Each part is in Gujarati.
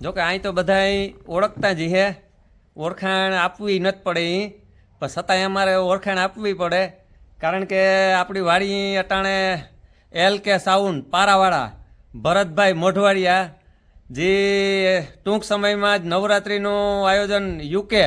જોકે અહીં તો બધાય ઓળખતા જ હે ઓળખાણ આપવી નથી પડે પણ છતાંય અમારે ઓળખાણ આપવી પડે. કારણ કે આપણી વાડી અટાણે L K sound પારાવાળા, Bharatbhai Modhwadia, જે ટૂંક સમયમાં જ નવરાત્રિનું આયોજન યુકે,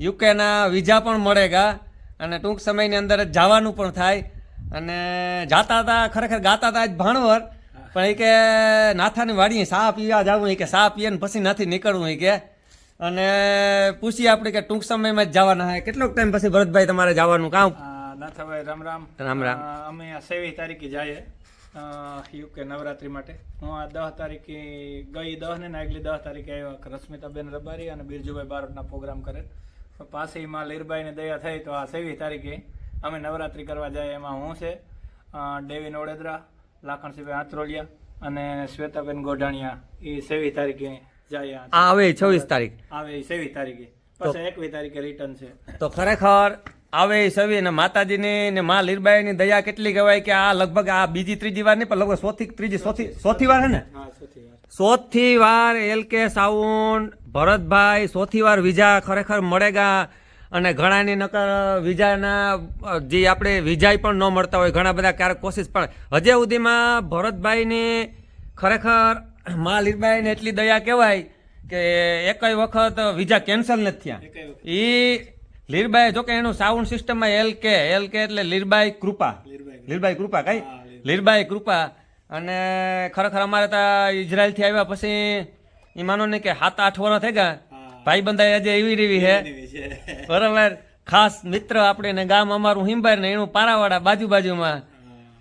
યુકેના વિઝા પણ મળેગા. અને ટૂંક સમયની અંદર જ જવાનું પણ થાય. અને જાતા હતા ખરેખર ગાતા હતા જ ભાણવર. પણ એ કે નાથાની વાડીએ સા પીવા જવું કે સા પીએ ને પછી નથી નીકળવું કે. અને પૂછીએ આપણે કે ટૂંક સમયમાં જ જવાના હોય કેટલોક ટાઈમ પછી ભરતભાઈ તમારે જવાનું કામ? નાથાભાઈ રામ રામ. રામ રામ. અમે આ સેવી તારીખે જઈએ યુકે નવરાત્રી માટે. હું આ દસ તારીખે ગઈ દસ ને આગલી દસ તારીખે આવ્યા રશ્મિતાબેન રબારી અને બિરજુભાઈ બારોટના પ્રોગ્રામ કરે. પાછી માં લીરબાઈને દયા થઈ તો આ સેવી તારીખે અમે નવરાત્રી કરવા જઈએ એમાં હું છે ડેવિન ઓડેદરા લાખણસિંહભાઈ આત્રોલિયા અને શ્વેતાબેન ગોઢાણિયા એ સેવી તારીખે જાય આ આવે છવ્વીસ તારીખ. આવે સેવી તારીખે. પછી એકવી તારીખે રિટર્ન છે. તો ખરેખર આવે એ સવી અને માતાજીની ને મા લીરબાઈની દયા કેટલી કહેવાય કે આ લગભગ આ બીજી ત્રીજી વાર નહીં પણ લગભગ સોથી ત્રીજી સોથી સોથી વાર હે ને? સોથી વાર. એલ કે સાઉન્ડ ભરતભાઈ સોથી વાર વિજા ખરેખર મળેગા અને ઘણાની નકર વિજાના જે આપણે વિજાય પણ ન મળતા હોય ઘણા બધા ક્યારેક કોશિશ પણ હજે સુધીમાં ભરતભાઈની ખરેખર મા લીરબાઈને એટલી દયા કહેવાય કે એકય વખત વિઝા કેન્સલ નથી થયા એ લીરબાઈ જો કે એનું સાઉન્ડ સિસ્ટમમાં એલ કે એલ કે એટલે લીરબાઈ કૃપા લીરબાઈ. કૃપા કઈ લીરબાઈ. કૃપા અને ખરેખર અમારે ત્યાં ઇઝરાયલથી આવ્યા પછી એ માનો ને કે સાત આઠ વર્ષ થઈ ગયા. ભાઈ બંધાઈ આજે એવી રીવી હે છે. બરાબર. ખાસ મિત્ર આપણે ને ગામ અમારું હિંબાર ને એનું પારાવાડા બાજુ બાજુમાં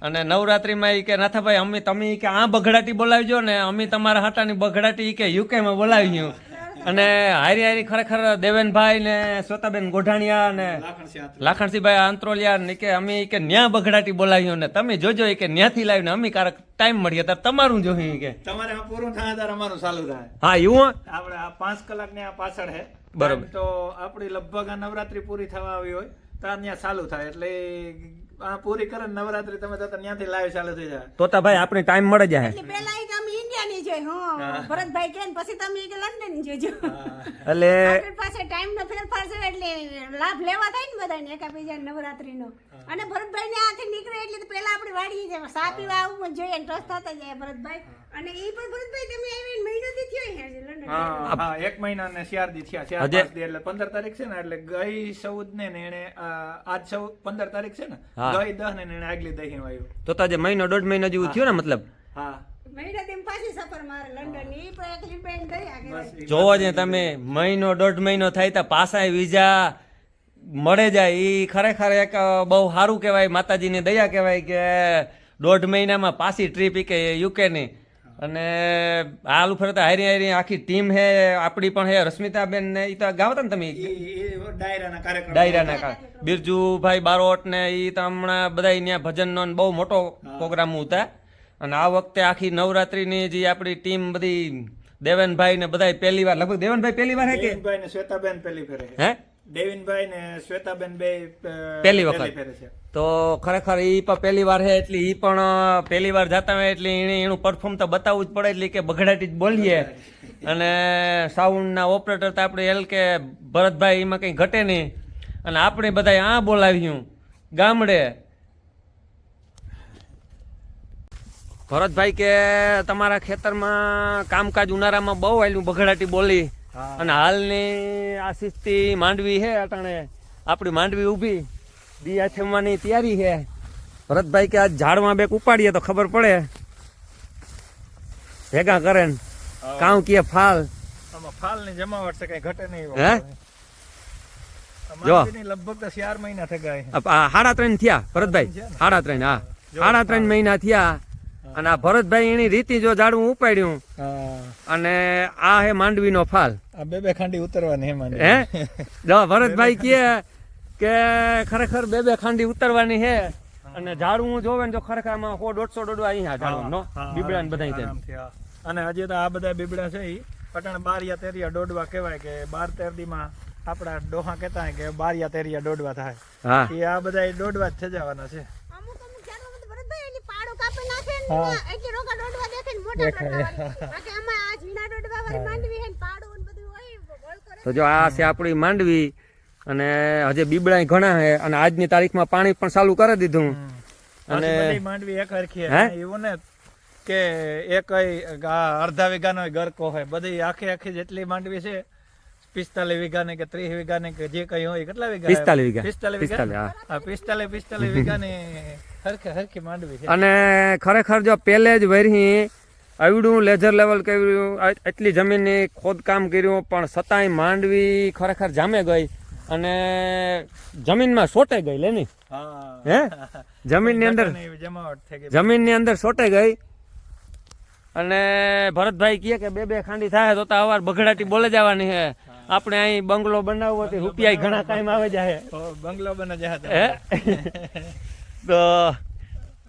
અને નવરાત્રીમાં એ કે નાથાભાઈ અમે તમે કે આ બઘડાટી બોલાવજો ને અમે તમારા હાટાની બઘડાટી કે યુકેમાં બોલાવી બોલાવ્યું અને હારી હારી ખરેખર દેવેનભાઈ ને શ્વેતાબેન ગોઢાણિયા ને લાખણસિંહભાઈ આંત્રોલિયા ને કે અમે કે ન્યા બગડાટી બોલાવ્યો ને તમે જોજો કે ન્યાથી લાવીને અમે કારક ટાઈમ મળીએ ત્યારે તમારું જોયું કે. તમારે આ પૂરું થાય ત્યારે અમારું ચાલુ થાય. હા એવું આપણે આ પાંચ કલાકની આ પાછળ હે. બરોબર. તો આપણી લગભગ આ નવરાત્રી પૂરી થવા આવી હોય તો ત્યાં ચાલુ થાય. એટલે આ પૂરી કરે નવરાત્રી તમે તો ત્યાંથી લાવી ચાલુ થઈ જાય. તોતા ભાઈ આપણે ટાઈમ મળે જાય. ઇન્ડિયાની જોઈ હં. ભરતભાઈ કે પછી તમે કે લંડન જોજો. એટલે આપણી પાસે ટાઈમ નો ફેરફાર છે એટલે લાભ લેવા થાય ને બધાને એકાબીજા નવરાત્રીનો. અને ભરતભાઈ ને આથી નીકળે એટલે તો પેલા આપણી વાડી જાય સા પીવા આવું જોઈએ ટ્રસ્ટ થતા જાય ભરતભાઈ. અને એ પણ ભરતભાઈ તમે આવીને મહિનો થી થયો અહીંયા લંડન. હા એક મહિના ને ચાર દી થયા ચાર પાંચ દી એટલે પંદર તારીખ છે ને એટલે ગઈ ચૌદ ને એને આજ ચૌદ પંદર તારીખ છે ને. ગઈ દસ ને એને આગલી દહીં આવ્યું તો તાજે મહિનો દોઢ મહિનો જેવું થયું ને મતલબ? હા. જોવો જ તમે મહિનો દોઢ મહિનો થાય તો પાછા વિઝા મળે જાય. એ ખરેખર એક બહુ સારું કહેવાય માતાજીની દયા કહેવાય કે દોઢ મહિનામાં પાછી ટ્રીપ કે યુકેની. અને હાલ ફરતા હારી હારી આખી ટીમ હે આપણી પણ હે રશ્મિતાબેન ને એ તો ગાવતા ને તમે? ડાયરાના કાર્યક્રમ. બિરજુભાઈ બારોટ ને એ તો હમણાં બધા ત્યાં ભજનનો ને બહુ મોટો પ્રોગ્રામ હતા અને આ વખતે આખી નવરાત્રીની જે આપણી ટીમ બધી દેવનભાઈ ને બધા પહેલી વાર લગભગ દેવનભાઈ પહેલી વાર હે કે? દેવનભાઈ ને શ્વેતાબેન પહેલી ફેરે હે? દેવિનભાઈ ને શ્વેતાબેન બે પહેલી વખત. તો ખરેખર એ પણ પહેલી વાર હે એટલે એ પણ પહેલી વાર જતા હોય એટલે એને એનું પરફોર્મ તો બતાવવું જ પડે એટલે કે બગડાટી જ બોલીએ. અને સાઉન્ડના ઓપરેટર તો આપણે એલ કે ભરતભાઈ એમાં કંઈ ઘટે નહીં. અને આપણે બધા આ બોલાવ્યું ગામડે. ભરતભાઈ કે તમારા ખેતરમાં કામકાજ ઉનાળામાં બહુ આવેલું બગડાટી બોલી. અને હાલની આ શિસ્તી માંડવી હે અટાણે. આપણી માંડવી ઊભી. દિયા છમવાની તૈયારી છે. ભરતભાઈ કે આજ ઝાડમાં બેક ઉપાડીએ તો ખબર પડે. ભેગા કરે ને. કામ કીએ ફાલ. ફાલની જમાવટ છે કઈ ઘટે નહીં હે? જો. લગભગ ચાર મહિના થઈ ગયા આ આ સાડા ત્રણ થયા ભરતભાઈ. સાડા ત્રણ હા. સાડા ત્રણ મહિના થયા. અને આ ભરતભાઈ એની રીતિ જો ઝાડવું ઉપાડ્યું અને આ હે માંડવી નો ફાલ. આ બે બે ખાંડી ઉતરવાની હે માંડવી. હે? ભરતભાઈ કહે કે ખરેખર બે બે ખાંડી ઉતરવાની હે અને ઝાડવું જોવે ને જો ખરેખર આમાં સો દોઢસો દોડવા અહીંયા ઝાડવું નો? બીબડા ને બધા અને હજી તો આ બધા બીબડા છે ઈ પટાણ બારિયા તેરિયા દોડવા કહેવાય કે બાર તેર દીમાં આપણા ડોહા કહેતા કે બારિયા તેરિયા દોડવા થાય. એ આ બધા દોડવા જ જવાના છે અમુક અમુક ઝાડમાં તો ભરતભાઈ એની પાડો કાપી નાખે ને હા. એટલે રોકા દોડવા દેખે ને મોટા દોડવા બાકી આમાં આ ઝીણા દોડવા વાળી માંડવી હે તો જો આ છે આપણી માંડવી અને હજે બીબડા ઘણા છે અને આજની તારીખમાં પાણી પણ ચાલુ કરી દીધું. અને માંડવી એક હરખી હે? એવું ને કે એક અડધા વીઘાનો ગરકો હોય બધી આખી આખી જેટલી માંડવી છે પિસ્તાલીસ વીઘાની કે ત્રીસ વીઘાની કે જે કઈ હોય કેટલા વીઘા? પિસ્તાલીસ વીઘા. પિસ્તાલીસ પિસ્તાલીસ, વીઘા પિસ્તાલીસ પિસ્તાલીસ વીઘાની અને ખરેખર જો પહેલે જ વરહી આવડું લેઝર લેવલ કર્યું એટલી જમીનની ખોદકામ કર્યું પણ છતાંય માંડવી ખરેખર જામે ગઈ અને જમીનમાં સોટે ગઈ લેની હે. જમીનની અંદર જમીનની અંદર સોટે ગઈ. અને ભરતભાઈ કહે કે બે બે ખાંડી થાય તો અવાર બગડાટી બોલે જવાની હે. આપણે અહીં બંગલો બનાવવો તો રૂપિયા ઘણા ટાઈમ આવે જાય બંગલો બને હે? તો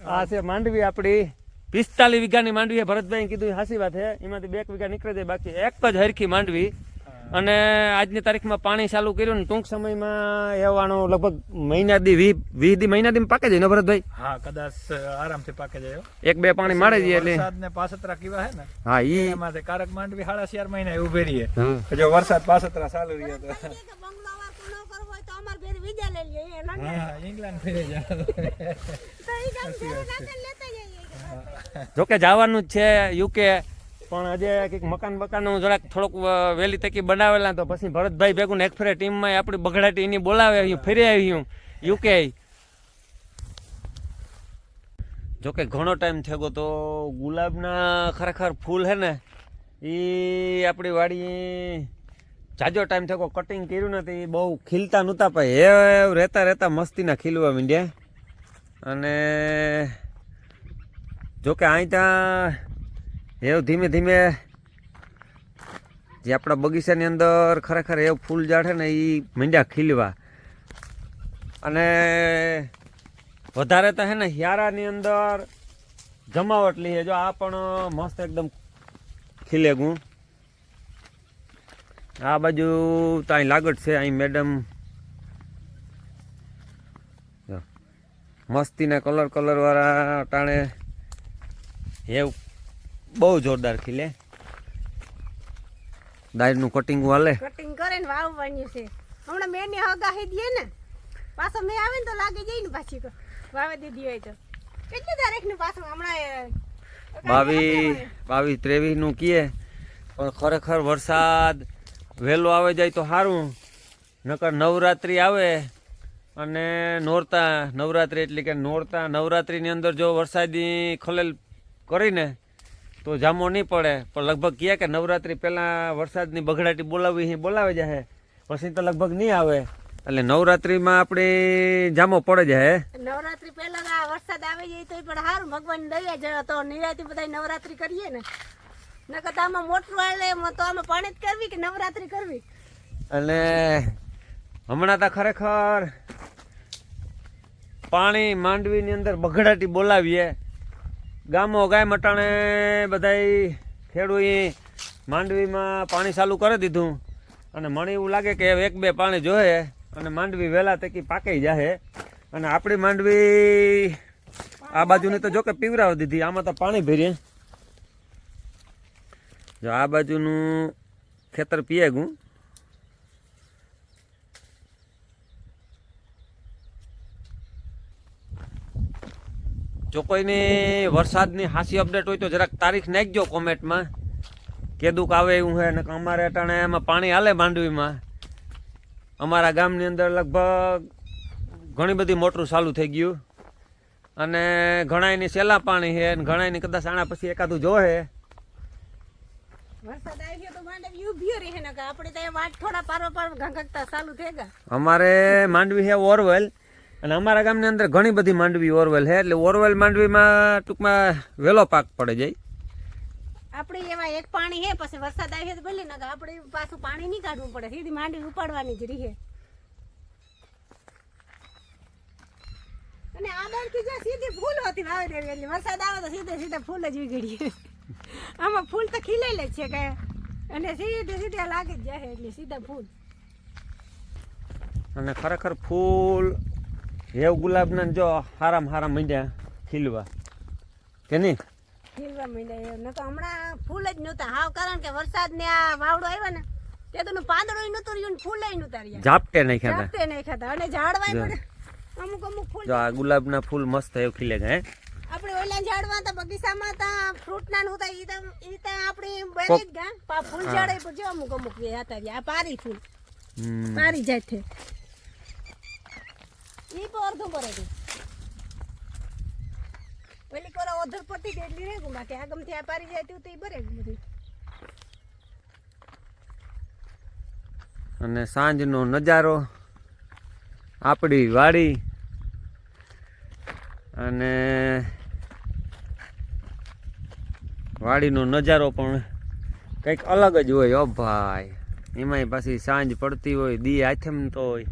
આ છે માંડવી આપણી. પિસ્તાલીસ વીઘાની માંડવી ભરતભાઈ કીધું હાસી વાત છે. એમાંથી બે વીઘા નીકળે જાય બાકી એક જ હરખી માંડવી. અને આજની તારીખમાં પાણી ચાલુ કર્યું ને ટૂંક સમયમાં એવાનો લગભગ મહિના દી વી વીસ દી મહિના દી પાકે જાય ને ભરતભાઈ? હા કદાચ આરામથી પાકે જાય એક બે પાણી મારે છે એટલે. વરસાદ ને પાસતરા કીવા હે ને હા ઈ. એમાંથી કારક માંડવી સાડા ચાર મહિના ઊભી રહીએ જો વરસાદ પાસતરા ચાલુ રહ્યો તો કે બંગલો વાળું ન કરવો હોય તો અમાર ઘેર બીજા લઈ લઈએ હા ઇંગ્લેન્ડ ફરી જાવ તો ઈ ગામ ઘેરે લેતા જઈએ જોકે જવાનું જ છે યુકે પણ હજે કંઈક મકાન બકાનનું જરાક થોડુંક વહેલી તકી બનાવેલા તો પછી ભરતભાઈ ભેગું ને એક ફેરે ટીમમાં આપણી બગડાટી એની બોલાવે અહીં ફરી આવ્યું યુકે જોકે ઘણો ટાઈમ થયો ગયો તો ગુલાબના ખરેખર ફૂલ હે ને એ આપણી વાડી જાજો ટાઈમ થયો કટિંગ કર્યું નથી, એ બહુ ખીલતા નહોતા પણ એ રહેતા રહેતા મસ્તીના ખીલવા મીંડ્યા. અને જોકે અહીં ત્યાં એવું ધીમે ધીમે જે આપણા બગીચાની અંદર ખરેખર એવું ફૂલ ઝાડ છે ને એ મીંડ્યા ખીલવા. અને વધારે તો છે ને હિયારાની અંદર જમાવટ લઈએ જો આ પણ મસ્ત એકદમ ખીલે ગું આ બાજુ તો અહીં લાગત છે અહીં મેડમ મસ્તીના કલર કલર વાળા ટાણે હેવ બહુ જોરદાર ખીલે. દાયરનું કટિંગ વાલે. કટિંગ કરીને વાવવાની છે. હમણાં મેં ને હગાહી દઈએ ને પાછો મેં આવે ને તો લાગી જાય ને પાછી. વાવે દીધી હોય તો. કેટલી તારીખ ને પાછું હમણાં બાવીસ બાવીસ ત્રેવીસનું કીએ. પણ ખરેખર વરસાદ વહેલો આવે જાય તો સારું નકર નવરાત્રિ આવે અને નોરતા, નવરાત્રિ એટલે કે નોરતા, નવરાત્રિની અંદર જો વરસાદી ખલેલ કરીને તો જામો નહીં પડે. પણ લગભગ કહે કે નવરાત્રિ પહેલાં વરસાદની બગડાટી બોલાવી અહીં બોલાવે જાય પછી તો લગભગ નહીં આવે. એટલે નવરાત્રિમાં આપણે જામો પડે જાય નવરાત્રી પહેલાં વરસાદ આવી જાય તો પણ સારું ભગવાન દઈએ તો નિરાતી બધા નવરાત્રિ કરીએ ને. નકર તો આમાં મોટરું આવે એમાં તો આમાં પાણી જ કરવી કે નવરાત્રી કરવી? અને હમણાં તો ખરેખર પાણી માંડવીની અંદર બગડાટી બોલાવીએ. ગામો ગાય મટાણે બધાય ખેડૂએ માંડવીમાં પાણી ચાલુ કરી દીધું. અને મને એવું લાગે કે એક બે પાણી જોઈએ અને માંડવી વહેલા તકી પાકી જાહે. અને આપણી માંડવી આ બાજુની તો જોકે પીવરાવી દીધી, આમાં તો પાણી ભરીએ. જો આ બાજુનું ખેતર પીએ ગું જો કોઈની વરસાદની હાસી અપડેટ હોય તો જરાક તારીખ નાખજો કોમેન્ટમાં. કેદુક આવે એવું છે ને અમારે અટાણે એમાં પાણી હાલે માંડવીમાં. અમારા ગામની અંદર લગભગ ઘણી બધી મોટરું ચાલુ થઈ ગયું. અને ઘણાયની સેલા પાણી છે અને ઘણાયની કદાચ આણા પછી એકાદું જોહે. અમારે માંડવી છે ઓરવેલ અને અમારા ગામની અંદર ઘણી બધી માંડવી ઓરવેલ છે. એટલે ઓરવેલ માંડવીમાં ટૂંકમાં વેલો પાક પડે જાય. આપણે એવા એક પાણી હે પછી વરસાદ આવી તો ભલે નકર આપણે પાછું પાણી નહીં કાઢવું પડે. સીધી માંડવી ઉપાડવાની જ રહી અને આ સીધી ફૂલ હોતી વાવી દેવી એટલે વરસાદ આવે તો સીધે સીધે ફૂલ જ વીગડીએ આમાં ફૂલ તો ખીલાઈ લે છે કે અને સીધે સીધે લાગી જ જાય એટલે સીધા ફૂલ. અને ખરેખર ફૂલ હેવ ગુલાબના જો હારામ હારામ માંડ્યા ખીલવા. કે નહીં? ખીલવા માંડ્યા એમ નકર હમણાં ફૂલ જ નહોતા. હાવ કારણ કે વરસાદ ને આ વાવડો આવ્યો ને તે તો પાંદડું નતું રહ્યું ને ફૂલ નહોતા રહ્યા. ઝાપટે નાખ્યા હતા. ઝાપટે નહીં ખાતા અને ઝાડવાય. પણ અમુક અમુક ફૂલ જો આ ગુલાબના ફૂલ મસ્ત એવું ખીલે છે હે? આપણે ઓલા ઝાડમાં તો બગીચામાં તો ફ્રૂટ ના નહોતા ઈ તો ઈ તો આપણે બેરી જ ગા પા ફૂલ ઝાડે પર જો અમુક અમુક વે હતા આ પારી ફૂલ. પારી જાય છે ઈ પર અડધું ભરે છે. પેલી કોરા ઓધર પતી રે ગુમા કે આગમથી આ પારી જાય તો ઈ ભરે બધું. અને સાંજનો નજારો આપણી વાડી અને વાડીનો નજારો પણ કંઈક અલગ જ હોય, ઓ ભાઈ. એમાંય પાછી સાંજ પડતી હોય, દી આથમતો હોય.